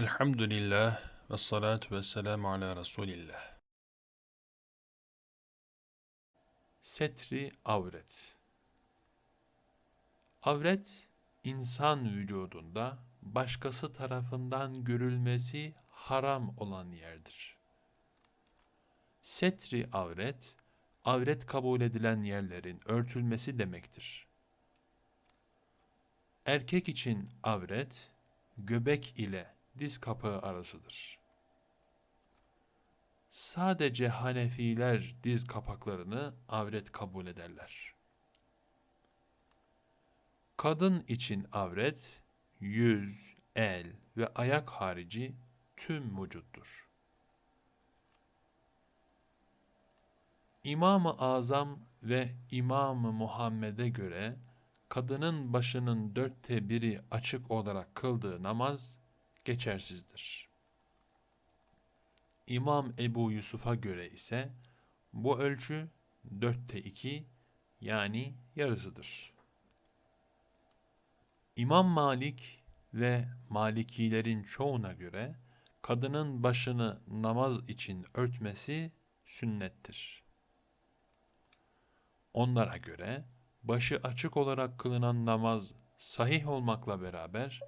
Elhamdülillah ve salatu ve selamu ala Resulillah. Setri avret. Avret, insan vücudunda başkası tarafından görülmesi haram olan yerdir. Setri avret, avret kabul edilen yerlerin örtülmesi demektir. Erkek için avret, göbek ile diz kapağı arasıdır. Sadece Hanefiler diz kapaklarını avret kabul ederler. Kadın için avret, yüz, el ve ayak harici tüm vücuttur. İmam-ı Azam ve İmam-ı Muhammed'e göre kadının başının dörtte biri açık olarak kıldığı namaz geçersizdir. İmam Ebu Yusuf'a göre ise bu ölçü dörtte iki yani yarısıdır. İmam Malik ve Malikilerin çoğuna göre kadının başını namaz için örtmesi sünnettir. Onlara göre başı açık olarak kılınan namaz sahih olmakla beraber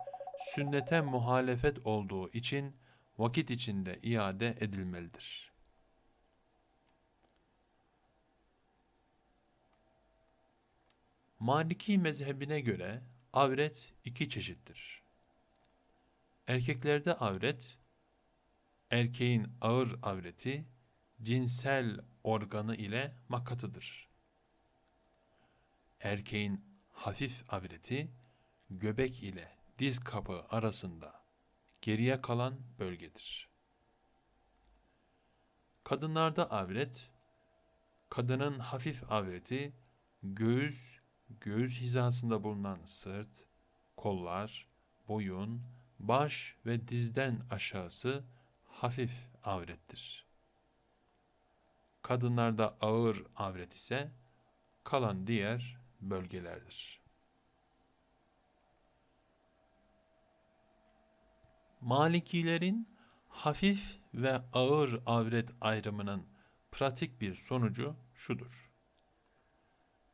sünnete muhalefet olduğu için vakit içinde iade edilmelidir. Maliki mezhebine göre avret iki çeşittir. Erkeklerde avret, erkeğin ağır avreti cinsel organı ile makatıdır. Erkeğin hafif avreti göbek ile diz kapağı arasında geriye kalan bölgedir. Kadınlarda avret, kadının hafif avreti göğüs, göğüs hizasında bulunan sırt, kollar, boyun, baş ve dizden aşağısı hafif avrettir. Kadınlarda ağır avret ise kalan diğer bölgelerdir. Malikilerin hafif ve ağır avret ayrımının pratik bir sonucu şudur.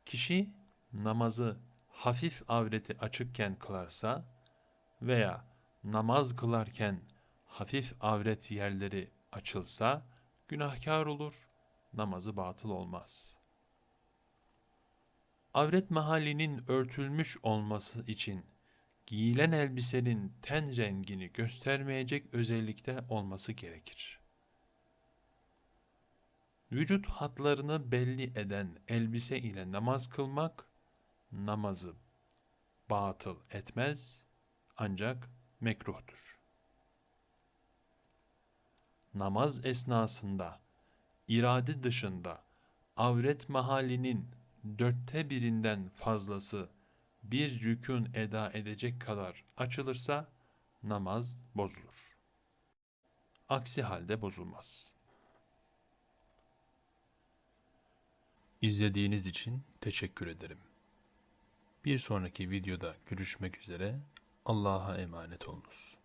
Kişi namazı hafif avreti açıkken kılarsa veya namaz kılarken hafif avret yerleri açılsa günahkar olur, namazı batıl olmaz. Avret mahallinin örtülmüş olması için giyilen elbisenin ten rengini göstermeyecek özellikte olması gerekir. Vücut hatlarını belli eden elbise ile namaz kılmak namazı batıl etmez ancak mekruhtur. Namaz esnasında irade dışında avret mahallinin dörtte birinden fazlası bir rükün eda edecek kadar açılırsa namaz bozulur. Aksi halde bozulmaz. İzlediğiniz için teşekkür ederim. Bir sonraki videoda görüşmek üzere. Allah'a emanet olunuz.